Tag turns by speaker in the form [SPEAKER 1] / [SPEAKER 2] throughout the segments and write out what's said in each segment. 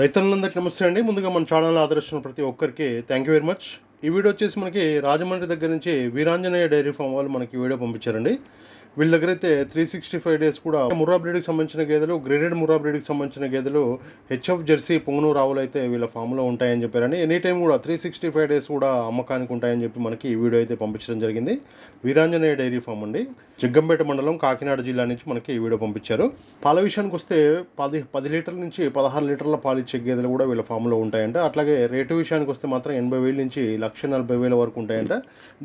[SPEAKER 1] రైతులందరికీ నమస్తే అండి. ముందుగా మన ఛానల్ ఆదరిస్తున్న ప్రతి ఒక్కరికి థ్యాంక్ యూ వెరీ మచ్ ఈ వీడియో వచ్చేసి మనకి రాజమండ్రి దగ్గర నుంచి వీరాంజనేయ డైరీ ఫామ్ వాళ్ళు మనకి వీడియో పంపించారండి. వీళ్ళ దగ్గర అయితే త్రీ సిక్స్టీ ఫైవ్ డేస్ కూడా ముర్రా బ్రీడ్కి సంబంధించిన గేదెలు గ్రేడెడ్ ముర్రా బ్రీడ్కి సంబంధించిన గేదెలు హెచ్ఎఫ్ జెర్సీ పొంగునూరు ఆవులు అయితే వీళ్ళ ఫామ్లో ఉంటాయని చెప్పారని ఎనీ టైం కూడా త్రీ సిక్స్టీ ఫైవ్ డేస్ కూడా అమ్మకానికి ఉంటాయని చెప్పి మనకి ఈ వీడియో అయితే పంపించడం జరిగింది. వీరాంజనేయ డైరీ ఫామ్ అండి. జగ్గంపేట మండలం కాకినాడ జిల్లా నుంచి మనకి ఈ వీడియో పంపించారు. పాల విషయానికి వస్తే పది పది లీటర్ల నుంచి పదహారు లీటర్ల పాలు ఇచ్చే గేదెలు కూడా వీళ్ళ ఫామ్లో ఉంటాయంట. అట్లాగే రేటు విషయానికి వస్తే మాత్రం ఎనభై వేల నుంచి లక్ష నలభై వేల వరకు ఉంటాయంట.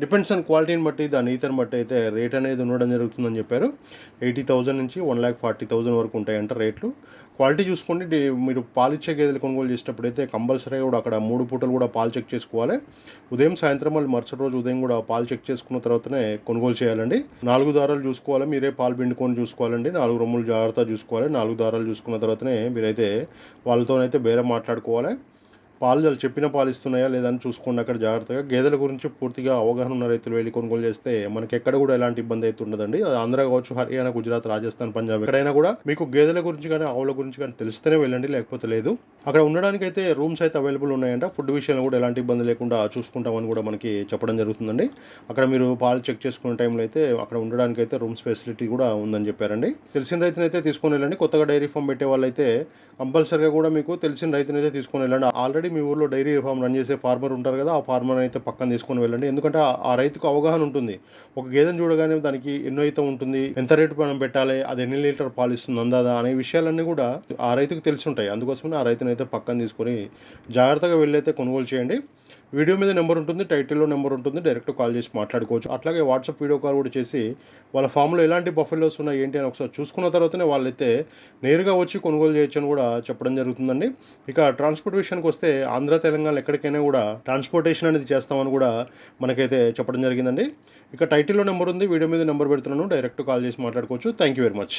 [SPEAKER 1] డిపెండ్స్ ఆన్ క్వాలిటీని బట్టి దాని ఈతని బట్టి అయితే రేట్ అనేది ఉండడం జరుగుతుందని చెప్పారు. ఎయిటీ థౌజండ్ నుంచి వన్ ల్యాక్ ఫార్టీ థౌజండ్ వరకు ఉంటాయంట రేట్లు. క్వాలిటీ చూసుకోండి. మీరు పాలిచ్చే గేదెలు కొనుగోలు చేసేటప్పుడు అయితే కంపల్సరీ కూడా అక్కడ మూడు పూటలు కూడా పాలు చెక్ చేసుకోవాలి. ఉదయం సాయంత్రం మళ్ళీ మరుసటి రోజు ఉదయం కూడా పాలు చెక్ చేసుకున్న తర్వాతనే కొనుగోలు చేయాలండి. నాలుగు దారాలు చూసుకోవాలి. మీరే పాలు పిండుకొని చూసుకోవాలండి. నాలుగు రొమ్ములు జాగ్రత్తగా చూసుకోవాలి. నాలుగు దారాలు చూసుకున్న తర్వాతనే మీరైతే వాళ్ళతోనైతే బేరం మాట్లాడుకోవాలి. పాలు చెప్పిన పాలు ఇస్తున్నాయా లేదని చూసుకోండి అక్కడ జాగ్రత్తగా. గేదెల గురించి పూర్తిగా అవగాహన ఉన్న రైతులు వెళ్ళి కొనుగోలు చేస్తే మనకి ఎక్కడ కూడా ఎలాంటి ఇబ్బంది అయితే ఉండదండి. అది ఆంధ్ర కావచ్చు హర్యానా గుజరాత్ రాజస్థాన్ పంజాబ్ ఎక్కడైనా కూడా మీకు గేదెల గురించి కానీ ఆవుల గురించి కానీ తెలిస్తేనే వెళ్ళండి లేకపోతే లేదు. అక్కడ ఉండడానికి అయితే రూమ్స్ అయితే అవైలబుల్ ఉన్నాయంట. ఫుడ్ విషయంలో కూడా ఎలాంటి ఇబ్బంది లేకుండా చూసుకుంటామని కూడా మనకి చెప్పడం జరుగుతుందండి. అక్కడ మీరు పాలు చెక్ చేసుకునే టైంలో అయితే అక్కడ ఉండడానికి అయితే రూమ్స్ ఫెసిలిటీ కూడా ఉందని చెప్పారండి. తెలిసిన రైతునైతే తీసుకొని వెళ్ళండి. కొత్తగా డైరీ ఫామ్ పెట్టే వాళ్ళైతే కంపల్సరీగా కూడా మీకు తెలిసిన రైతునైతే తీసుకొని వెళ్ళండి. ఆల్రెడీ మీ ఊర్లో డైరీ ఫామ్ రన్ చేసే ఫార్మర్ ఉంటారు కదా ఆ ఫార్మర్ అయితే పక్కన తీసుకొని వెళ్ళండి. ఎందుకంటే ఆ- రైతుకు అవగాహన ఉంటుంది. ఒక గేదెను చూడగానే దానికి ఎన్నో అయితే ఉంటుంది. ఎంత రేటు మనం పెట్టాలి? అది ఎన్ని లీటర్ పాలిస్తుంది అందాదా అనే విషయాలన్నీ కూడా ఆ రైతుకు తెలిసి ఉంటాయి. అందుకోసమే ఆ రైతుని అయితే పక్కన తీసుకొని జాగ్రత్తగా వెళ్ళైతే కొనుగోలు చేయండి. వీడియో మీద నెంబర్ ఉంటుంది. టైటిల్లో నెంబర్ ఉంటుంది. డైరెక్ట్ కాల్ చేసి మాట్లాడుకోవచ్చు. అట్లాగే వాట్సాప్ వీడియో కాల్ కూడా చేసి వాళ్ళ ఫామ్లో ఎలాంటి బఫెలోస్ ఉన్నాయి ఏంటి అని ఒకసారి చూసుకున్న తర్వాతనే వాళ్ళైతే నేరుగా వచ్చి కొనుగోలు చేయొచ్చు అని కూడా చెప్పడం జరుగుతుందండి. ఇక ట్రాన్స్పోర్ట్ విషయానికి వస్తే ఆంధ్ర తెలంగాణ ఎక్కడికైనా కూడా ట్రాన్స్పోర్టేషన్ అనేది చేస్తామని కూడా మనకైతే చెప్పడం జరిగిందండి. ఇక టైటిల్లో నెంబర్ ఉంది వీడియో మీద నెంబర్ పెడుతున్నాను డైరెక్ట్ కాల్ చేసి మాట్లాడుకోవచ్చు. Thank you very much